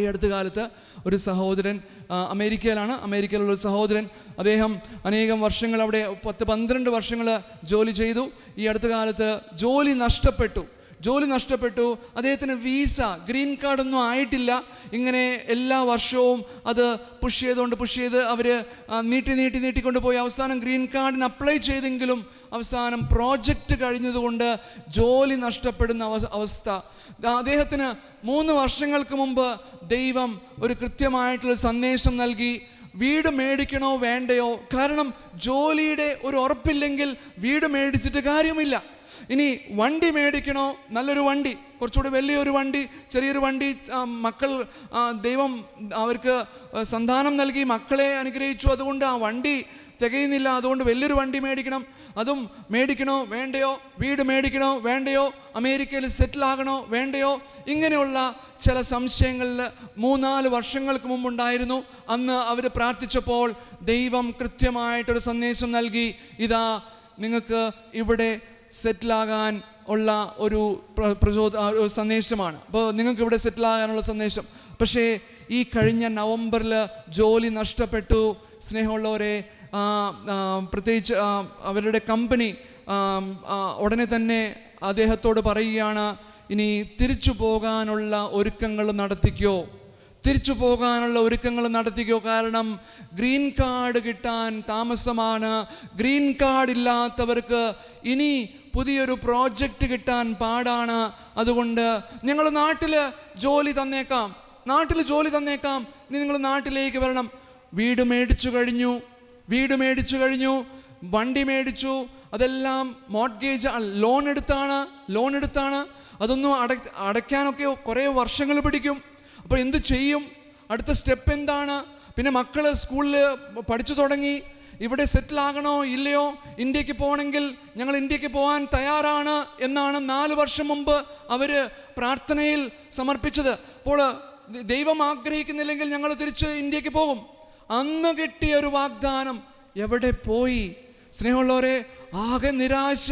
ഈ അടുത്ത കാലത്ത് ഒരു സഹോദരൻ അമേരിക്കയിലാണ്. അമേരിക്കയിലുള്ള ഒരു സഹോദരൻ അദ്ദേഹം അനേകം വർഷങ്ങൾ അവിടെ പത്ത് പന്ത്രണ്ട് വർഷങ്ങൾ ജോലി ചെയ്തു. ഈ അടുത്ത കാലത്ത് ജോലി നഷ്ടപ്പെട്ടു. ജോലി നഷ്ടപ്പെട്ടു. അദ്ദേഹത്തിന് വീസ ഗ്രീൻ കാർഡൊന്നും ആയിട്ടില്ല. ഇങ്ങനെ എല്ലാ വർഷവും അത് പുഷ് ചെയ്തുകൊണ്ട് പുഷ് ചെയ്ത് അവർ നീട്ടി നീട്ടി നീട്ടിക്കൊണ്ട് പോയി. അവസാനം ഗ്രീൻ കാർഡിന് അപ്ലൈ ചെയ്തെങ്കിലും അവസാനം പ്രോജക്റ്റ് കഴിഞ്ഞതുകൊണ്ട് ജോലി നഷ്ടപ്പെടുന്ന അവസ്ഥ. അദ്ദേഹത്തിന് മൂന്ന് വർഷങ്ങൾക്ക് മുമ്പ് ദൈവം ഒരു കൃത്യമായിട്ടുള്ള സന്ദേശം നൽകി. വീട് മേടിക്കണോ വേണ്ടയോ? കാരണം ജോലിയുടെ ഒരു ഉറപ്പില്ലെങ്കിൽ വീട് മേടിച്ചിട്ട് കാര്യമില്ല. ഇനി വണ്ടി മേടിക്കണോ? നല്ലൊരു വണ്ടി കുറച്ചുകൂടി വലിയൊരു വണ്ടി ചെറിയൊരു വണ്ടി മക്കൾ ദൈവം അവർക്ക് സന്താനം നൽകി മക്കളെ അനുഗ്രഹിച്ചു. അതുകൊണ്ട് ആ വണ്ടി തികയുന്നില്ല അതുകൊണ്ട് വലിയൊരു വണ്ടി മേടിക്കണം. അതും മേടിക്കണോ വേണ്ടയോ? വീട് മേടിക്കണോ വേണ്ടയോ? അമേരിക്കയിൽ സെറ്റിൽ ആകണോ വേണ്ടയോ? ഇങ്ങനെയുള്ള ചില സംശയങ്ങളിൽ മൂന്നാൽ വർഷങ്ങൾക്ക് മുമ്പുണ്ടായിരുന്നു. അന്ന് അവർ പ്രാർത്ഥിച്ചപ്പോൾ ദൈവം കൃത്യമായിട്ടൊരു സന്ദേശം നൽകി ഇതാ നിങ്ങൾക്ക് ഇവിടെ സെറ്റിലാകാൻ ഉള്ള ഒരു പ്ര- പ്രചോദ സന്ദേശമാണ്. അപ്പോൾ നിങ്ങൾക്ക് ഇവിടെ സെറ്റിലാകാനുള്ള സന്ദേശം. പക്ഷേ ഈ കഴിഞ്ഞ നവംബറിൽ ജോലി നഷ്ടപ്പെട്ടു. സ്നേഹമുള്ളവരെ പ്രത്യേകിച്ച് അവരുടെ കമ്പനി ഉടനെ തന്നെ അദ്ദേഹത്തോട് പറയുകയാണ് ഇനി തിരിച്ചു പോകാനുള്ള ഒരുക്കങ്ങൾ നടത്തിക്കോ. തിരിച്ചു പോകാനുള്ള ഒരുക്കങ്ങൾ നടത്തിക്കോ. കാരണം ഗ്രീൻ കാർഡ് കിട്ടാൻ താമസമാണ്. ഗ്രീൻ കാർഡ് ഇല്ലാത്തവർക്ക് ഇനി പുതിയൊരു പ്രോജക്റ്റ് കിട്ടാൻ പാടാണ്. അതുകൊണ്ട് ഞങ്ങൾ നാട്ടിൽ ജോലി തന്നേക്കാം. നാട്ടിൽ ജോലി തന്നേക്കാം. ഇനി നിങ്ങൾ നാട്ടിലേക്ക് വരണം. വീട് മേടിച്ചു കഴിഞ്ഞു. വീട് മേടിച്ചു കഴിഞ്ഞു വണ്ടി മേടിച്ചു അതെല്ലാം മോഡ്ഗേജ് ലോൺ എടുത്താണ് ലോൺ എടുത്താണ്. അതൊന്നും അട അടയ്ക്കാനൊക്കെ കുറേ വർഷങ്ങൾ പിടിക്കും. അപ്പോൾ എന്ത് ചെയ്യും? അടുത്ത സ്റ്റെപ്പ് എന്താണ്? പിന്നെ മക്കൾ സ്കൂളിൽ പഠിച്ചു തുടങ്ങി. ഇവിടെ സെറ്റിലാകണോ ഇല്ലയോ? ഇന്ത്യയ്ക്ക് പോകണമെങ്കിൽ ഞങ്ങൾ ഇന്ത്യയ്ക്ക് പോകാൻ തയ്യാറാണ് എന്നാണ് നാല് വർഷം മുമ്പ് അവർ പ്രാർത്ഥനയിൽ സമർപ്പിച്ചത്. അപ്പോൾ ദൈവം ആഗ്രഹിക്കുന്നില്ലെങ്കിൽ ഞങ്ങൾ തിരിച്ച് ഇന്ത്യയ്ക്ക് പോകും. അന്ന് കിട്ടിയ ഒരു വാഗ്ദാനം എവിടെ പോയി? സ്നേഹമുള്ളവരെ ആകെ നിരാശ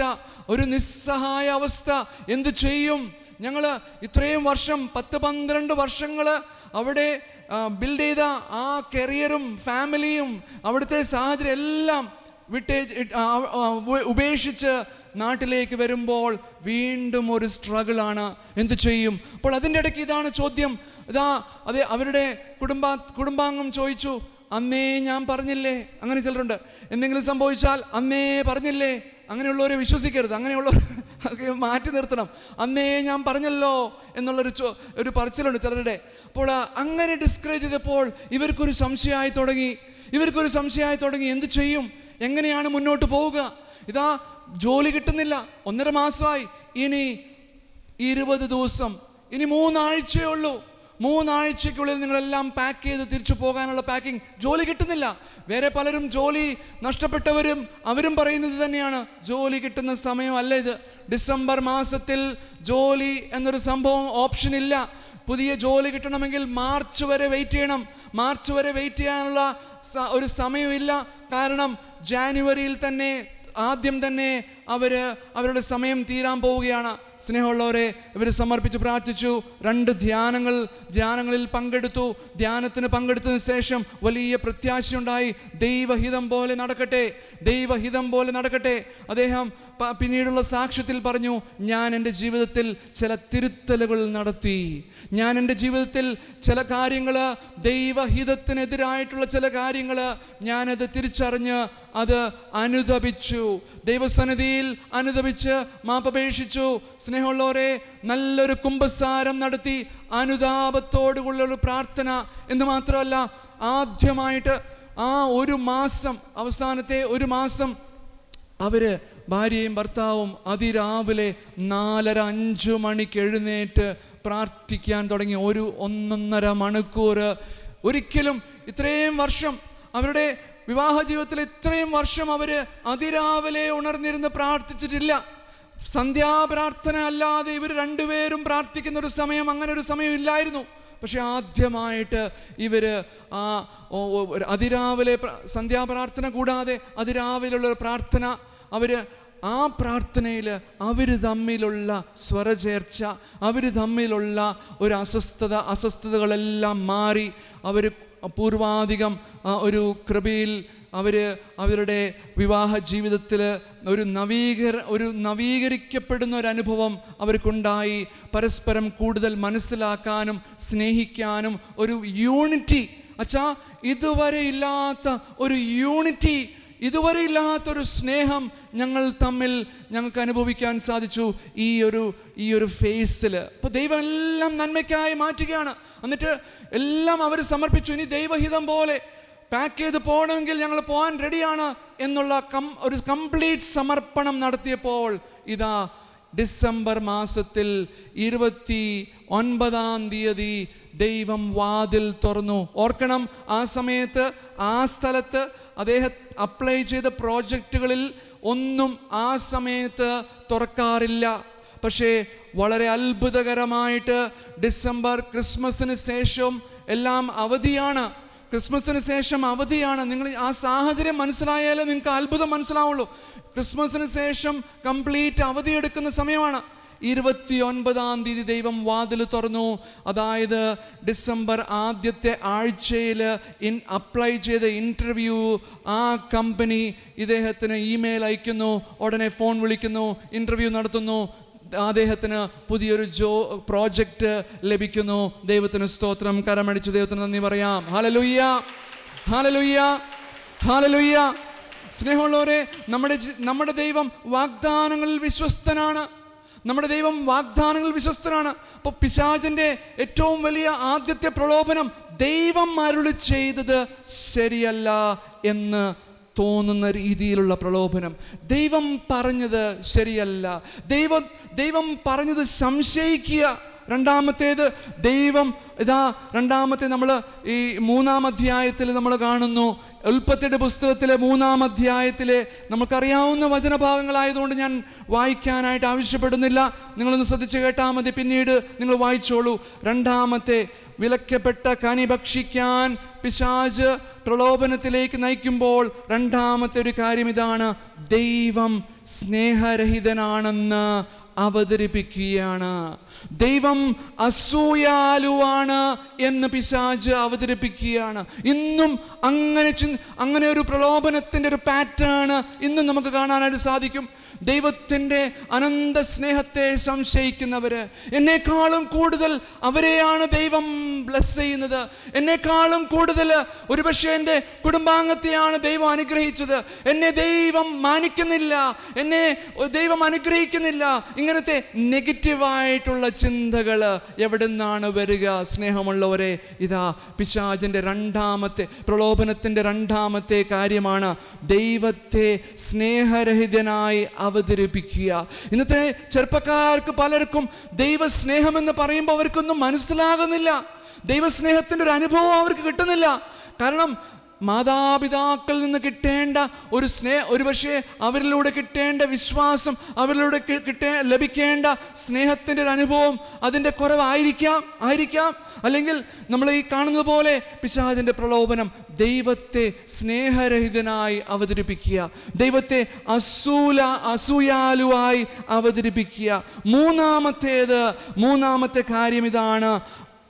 ഒരു നിസ്സഹായ അവസ്ഥ. എന്ത് ചെയ്യും? ഞങ്ങൾ ഇത്രയും വർഷം പത്ത് പന്ത്രണ്ട് വർഷങ്ങൾ അവിടെ ബിൽഡ് ചെയ്ത ആ കരിയറും ഫാമിലിയും അവിടുത്തെ സാഹചര്യം എല്ലാം വിട്ടേ ഉപേക്ഷിച്ച് നാട്ടിലേക്ക് വരുമ്പോൾ വീണ്ടും ഒരു സ്ട്രഗിളാണ് എന്തു ചെയ്യും? അപ്പോൾ അതിന്റെ ഇടയ്ക്ക് ഇതാണ് ചോദ്യം. ഇതാ അതെ അവരുടെ കുടുംബ കുടുംബാംഗം ചോദിച്ചു അന്നേ ഞാൻ പറഞ്ഞില്ലേ? അങ്ങനെ ചിലരുണ്ട്. എന്തെങ്കിലും സംഭവിച്ചാൽ അന്നേ പറഞ്ഞില്ലേ? അങ്ങനെയുള്ളവരെ വിശ്വസിക്കരുത്. അങ്ങനെയുള്ള മാറ്റി നിർത്തണം. അമ്മേ ഞാൻ പറഞ്ഞല്ലോ എന്നുള്ളൊരു ചോ ഒരു പറച്ചിലുണ്ട് ചിലരുടെ. അപ്പോൾ അങ്ങനെ ഡിസ്കറേജ് ചെയ്തപ്പോൾ ഇവർക്കൊരു സംശയമായി തുടങ്ങി. ഇവർക്കൊരു സംശയമായി തുടങ്ങി. എന്ത് ചെയ്യും? എങ്ങനെയാണ് മുന്നോട്ട് പോവുക? ഇതാ ജോലി കിട്ടുന്നില്ല. ഒന്നര മാസമായി. ഇനി ഇരുപത് ദിവസം. ഇനി മൂന്നാഴ്ചയേ ഉള്ളൂ. മൂന്നാഴ്ചയ്ക്കുള്ളിൽ നിങ്ങളെല്ലാം പാക്ക് ചെയ്ത് തിരിച്ചു പോകാനുള്ള പാക്കിംഗ് ജോലി കിട്ടുന്നില്ല. വേറെ പലരും ജോലി നഷ്ടപ്പെട്ടവരും അവരും പറയുന്നത് തന്നെയാണ്. ജോലി കിട്ടുന്ന സമയമല്ല ഇത്. ഡിസംബർ മാസത്തിൽ ജോലി എന്നൊരു സംഭവം ഓപ്ഷൻ ഇല്ല. പുതിയ ജോലി കിട്ടണമെങ്കിൽ മാർച്ച് വരെ വെയിറ്റ് ചെയ്യണം. മാർച്ച് വരെ വെയിറ്റ് ചെയ്യാനുള്ള ഒരു സമയമില്ല. കാരണം ജാനുവരിയിൽ തന്നെ ആദ്യം തന്നെ അവർ അവരുടെ സമയം തീരാൻ പോവുകയാണ്. സ്നേഹമുള്ളവരെ ഇവർ സമർപ്പിച്ച് പ്രാർത്ഥിച്ചു. രണ്ട് ധ്യാനങ്ങൾ ധ്യാനങ്ങളിൽ പങ്കെടുത്തു. ധ്യാനത്തിന് പങ്കെടുത്തതിന് ശേഷം വലിയ പ്രത്യാശയുണ്ടായി. ദൈവഹിതം പോലെ നടക്കട്ടെ. ദൈവഹിതം പോലെ നടക്കട്ടെ. അദ്ദേഹം പിന്നീടുള്ള സാക്ഷ്യത്തിൽ പറഞ്ഞു ഞാൻ എന്റെ ജീവിതത്തിൽ ചില തിരുത്തലുകൾ നടത്തി. ഞാൻ എന്റെ ജീവിതത്തിൽ ചില കാര്യങ്ങൾ ദൈവഹിതത്തിനെതിരായിട്ടുള്ള ചില കാര്യങ്ങൾ ഞാനത് തിരിച്ചറിഞ്ഞ് അത് അനുദപിച്ചു. ദൈവസന്നിധിയിൽ അനുദപിച്ച് മാപ്പപേക്ഷിച്ചു. സ്നേഹമുള്ളവരെ നല്ലൊരു കുംഭസാരം നടത്തി അനുതാപത്തോടുകൂടിയൊരു പ്രാർത്ഥന എന്ന് മാത്രമല്ല ആദ്യമായിട്ട് ആ ഒരു മാസം അവസാനത്തെ ഒരു മാസം അവർ ഭാര്യയും ഭർത്താവും അതിരാവിലെ നാലര അഞ്ച് മണിക്ക് എഴുന്നേറ്റ് പ്രാർത്ഥിക്കാൻ തുടങ്ങി. ഒരു ഒന്നൊന്നര മണിക്കൂർ ഒരിക്കലും ഇത്രയും വർഷം അവരുടെ വിവാഹ ജീവിതത്തിൽ ഇത്രയും വർഷം അവർ അതിരാവിലെ ഉണർന്നിരുന്ന് പ്രാർത്ഥിച്ചിട്ടില്ല. സന്ധ്യാപ്രാർത്ഥന അല്ലാതെ ഇവർ രണ്ടുപേരും പ്രാർത്ഥിക്കുന്ന ഒരു സമയം അങ്ങനെ ഒരു സമയം ഇല്ലായിരുന്നു. പക്ഷെ ആദ്യമായിട്ട് ഇവർ ആ അതിരാവിലെ പ്ര- സന്ധ്യാപ്രാർത്ഥന കൂടാതെ അതിരാവിലുള്ള പ്രാർത്ഥന അവർ ആ പ്രാർത്ഥനയിൽ അവർ തമ്മിലുള്ള സ്വരചേർച്ച അവർ തമ്മിലുള്ള ഒരു അസ്വസ്ഥത അസ്വസ്ഥതകളെല്ലാം മാറി അവർ പൂർവാധികം ഒരു കൃപയിൽ അവർ അവരുടെ വിവാഹ ജീവിതത്തിൽ ഒരു നവീകര ഒരു നവീകരിക്കപ്പെടുന്ന ഒരു അനുഭവം അവർക്കുണ്ടായി. പരസ്പരം കൂടുതൽ മനസ്സിലാക്കാനും സ്നേഹിക്കാനും ഒരു യൂണിറ്റി. അച്ഛാ ഇതുവരെ ഇല്ലാത്ത ഒരു യൂണിറ്റി ഇതുവരെ ഇല്ലാത്തൊരു സ്നേഹം ഞങ്ങൾ തമ്മിൽ ഞങ്ങൾക്ക് അനുഭവിക്കാൻ സാധിച്ചു ഈ ഒരു ഈ ഒരു ഫേസിൽ അപ്പോൾ ദൈവം എല്ലാം നന്മയ്ക്കായി മാറ്റുകയാണ്. എന്നിട്ട് എല്ലാം അവർ സമർപ്പിച്ചു. ഇനി ദൈവഹിതം പോലെ പാക്ക് ചെയ്ത് പോകണമെങ്കിൽ ഞങ്ങൾ പോകാൻ റെഡിയാണ് എന്നുള്ള കം ഒരു കംപ്ലീറ്റ് സമർപ്പണം നടത്തിയപ്പോൾ ഇതാ ഡിസംബർ മാസത്തിൽ ഇരുപത്തി ഒൻപതാം തീയതി ദൈവം വാതിൽ തുറന്നു. ഓർക്കണം ആ സമയത്ത് ആ സ്ഥലത്ത് അദ്ദേഹം അപ്ലൈ ചെയ്ത പ്രോജക്റ്റുകളിൽ ഒന്നും ആ സമയത്ത് തുറക്കാറില്ല. പക്ഷേ വളരെ അത്ഭുതകരമായിട്ട് ഡിസംബർ ക്രിസ്മസിന് ശേഷം എല്ലാം അവധിയാണ്. ക്രിസ്മസിന് ശേഷം അവധിയാണ്. നിങ്ങൾ ആ സാഹചര്യം മനസ്സിലായാലേ നിങ്ങൾക്ക് അത്ഭുതം മനസ്സിലാവുള്ളൂ. ക്രിസ്മസിന് ശേഷം കംപ്ലീറ്റ് അവധി എടുക്കുന്ന സമയമാണ്. ഇരുപത്തി ഒൻപതാം തീയതി ദൈവം വാതിൽ തുറന്നു. അതായത് ഡിസംബർ ആദ്യത്തെ ആഴ്ചയിൽ ഇൻ അപ്ലൈ ചെയ്ത ഇന്റർവ്യൂ ആ കമ്പനി ഇദ്ദേഹത്തിന് ഇമെയിൽ അയക്കുന്നു. ഉടനെ ഫോൺ വിളിക്കുന്നു ഇന്റർവ്യൂ നടത്തുന്നു. അദ്ദേഹത്തിന് പുതിയൊരു ജോ പ്രോജക്റ്റ് ലഭിക്കുന്നു. ദൈവത്തിന് സ്തോത്രം. കരമടിച്ചു ദൈവത്തിന് നന്ദി പറയാം. ഹാലലുയ്യ ഹാലലുയ്യ ഹാലലുയ്യ സ്നേഹമുള്ളവരെ നമ്മുടെ നമ്മുടെ ദൈവം വാഗ്ദാനങ്ങളിൽ വിശ്വസ്തനാണ്. നമ്മുടെ ദൈവം വാഗ്ദാനങ്ങൾ വിശ്വസ്തനാണ്. അപ്പോൾ പിശാചിന്റെ ഏറ്റവും വലിയ ആദ്യത്തെ പ്രലോഭനം ദൈവം അരുളി ചെയ്തത് ശരിയല്ല എന്ന് തോന്നുന്ന രീതിയിലുള്ള പ്രലോഭനം. ദൈവം പറഞ്ഞത് ശരിയല്ല. ദൈവം ദൈവം പറഞ്ഞത് സംശയിക്കുക. രണ്ടാമത്തേത് ദൈവം ഇതാ രണ്ടാമത്തെ നമ്മൾ ഈ മൂന്നാം അധ്യായത്തിൽ നമ്മൾ കാണുന്നു. ഉൽപ്പത്തിയുടെ പുസ്തകത്തിലെ മൂന്നാം അധ്യായത്തിലെ നമുക്കറിയാവുന്ന വചനഭാഗങ്ങളായതുകൊണ്ട് ഞാൻ വായിക്കാനായിട്ട് ആവശ്യപ്പെടുന്നില്ല. നിങ്ങളൊന്ന് ശ്രദ്ധിച്ച് കേട്ടാൽ മതി. പിന്നീട് നിങ്ങൾ വായിച്ചോളൂ. രണ്ടാമത്തെ വിലക്കപ്പെട്ട കനി ഭക്ഷിക്കാൻ പിശാജ് പ്രലോഭനത്തിലേക്ക് നയിക്കുമ്പോൾ രണ്ടാമത്തെ ഒരു കാര്യം ഇതാണ്. ദൈവം സ്നേഹരഹിതനാണെന്ന് അവതരിപ്പിക്കുകയാണ്. ദൈവം അസൂയാലുവാണ് എന്ന് പിശാജ് അവതരിപ്പിക്കുകയാണ്. ഇന്നും അങ്ങനെ അങ്ങനെ ഒരു പ്രലോഭനത്തിന്റെ ഒരു പാറ്റേൺ ഇന്നും നമുക്ക് കാണാനായിട്ട് സാധിക്കും. ദൈവത്തിന്റെ അനന്ത സ്നേഹത്തെ സംശയിക്കുന്നവർ എന്നെക്കാളും കൂടുതൽ അവരെയാണ് ദൈവം ബ്ലസ് ചെയ്യുന്നത്. എന്നെക്കാളും കൂടുതൽ ഒരുപക്ഷെ എന്റെ കുടുംബാംഗത്തെയാണ് ദൈവം അനുഗ്രഹിച്ചത്. എന്നെ ദൈവം മാനിക്കുന്നില്ല. എന്നെ ദൈവം അനുഗ്രഹിക്കുന്നില്ല. ഇങ്ങനത്തെ നെഗറ്റീവായിട്ടുള്ള ചിന്തകൾ എവിടെ നിന്നാണ് വരിക? സ്നേഹമുള്ളവരെ ഇതാ പിശാചിന്റെ രണ്ടാമത്തെ പ്രലോഭനത്തിന്റെ രണ്ടാമത്തെ കാര്യമാണ് ദൈവത്തെ സ്നേഹരഹിതനായി അവതരിപ്പിക്കുക. ഇന്നത്തെ ചെറുപ്പക്കാർക്ക് പലർക്കും ദൈവസ്നേഹമെന്ന് പറയുമ്പോൾ അവർക്കൊന്നും മനസ്സിലാകുന്നില്ല. ദൈവസ്നേഹത്തിന്റെ ഒരു അനുഭവം അവർക്ക് കിട്ടുന്നില്ല. കാരണം മാതാപിതാക്കളിൽ നിന്ന് കിട്ടേണ്ട ഒരു സ്നേഹ ഒരുപക്ഷെ അവരിലൂടെ കിട്ടേണ്ട വിശ്വാസം അവരിലൂടെ കിട്ടേ ലഭിക്കേണ്ട സ്നേഹത്തിന്റെ ഒരു അനുഭവം അതിന്റെ കുറവായിരിക്കാം ആയിരിക്കാം. അല്ലെങ്കിൽ നമ്മൾ ഈ കാണുന്നത് പോലെ പിശാദിന്റെ പ്രലോഭനം ദൈവത്തെ സ്നേഹരഹിതനായി അവതരിപ്പിക്കുക ദൈവത്തെ അസൂല അസൂയാലുവായി അവതരിപ്പിക്കുക. മൂന്നാമത്തേത് മൂന്നാമത്തെ കാര്യം ഇതാണ്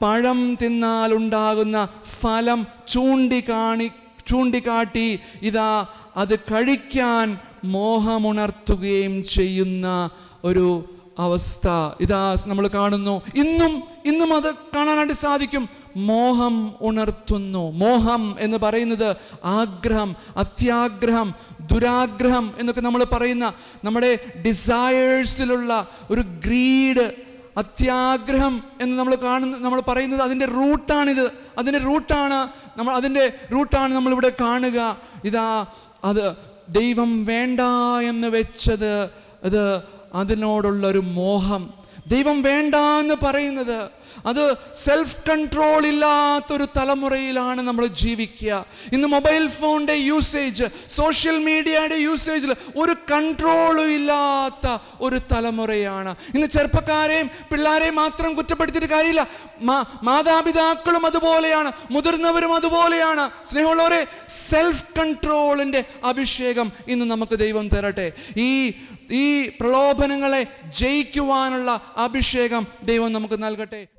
പഴം തിന്നാലുണ്ടാകുന്ന ഫലം ചൂണ്ടിക്കാണി ചൂണ്ടിക്കാട്ടി ഇതാ അത് കഴിക്കാൻ മോഹമുണർത്തുകയും ചെയ്യുന്ന ഒരു അവസ്ഥ ഇതാ നമ്മൾ കാണുന്നു. ഇന്നും ഇന്നും അത് കാണാനായിട്ട് സാധിക്കും. മോഹം ഉണർത്തുന്നു. മോഹം എന്ന് പറയുന്നത് ആഗ്രഹം അത്യാഗ്രഹം ദുരാഗ്രഹം എന്നൊക്കെ നമ്മൾ പറയുന്ന നമ്മുടെ ഡിസയേഴ്സിലുള്ള ഒരു ഗ്രീഡ് അത്യാഗ്രഹം എന്ന് നമ്മൾ കാണുന്ന നമ്മൾ പറയുന്നത് അതിന്റെ റൂട്ടാണിത്. അതിന്റെ റൂട്ടാണ് നമ്മൾ അതിന്റെ റൂട്ടാണ് നമ്മളിവിടെ കാണുക. ഇതാ അത് ദൈവം വേണ്ട എന്ന് വെച്ചത് അത് അതിനോടുള്ളൊരു മോഹം. ദൈവം വേണ്ട എന്ന് പറയുന്നത്. അത് സെൽഫ് കൺട്രോൾ ഇല്ലാത്തൊരു തലമുറയിലാണ് നമ്മൾ ജീവിക്കുക. ഇന്ന് മൊബൈൽ ഫോണിന്റെ യൂസേജ് സോഷ്യൽ മീഡിയയുടെ യൂസേജിൽ ഒരു കൺട്രോളും ഇല്ലാത്ത ഒരു തലമുറയാണ്. ഇന്ന് ചെറുപ്പക്കാരെയും പിള്ളേരെയും മാത്രം കുറ്റപ്പെടുത്തിയിട്ട് കാര്യമില്ല. മാതാപിതാക്കളും അതുപോലെയാണ് മുതിർന്നവരും അതുപോലെയാണ്. സ്നേഹമുള്ളവരെ സെൽഫ് കൺട്രോളിന്റെ അഭിഷേകം ഇന്ന് നമുക്ക് ദൈവം തരട്ടെ. ഈ ഈ പ്രലോഭനങ്ങളെ ജയിക്കുവാനുള്ള അഭിഷേകം ദൈവം നമുക്ക് നൽകട്ടെ.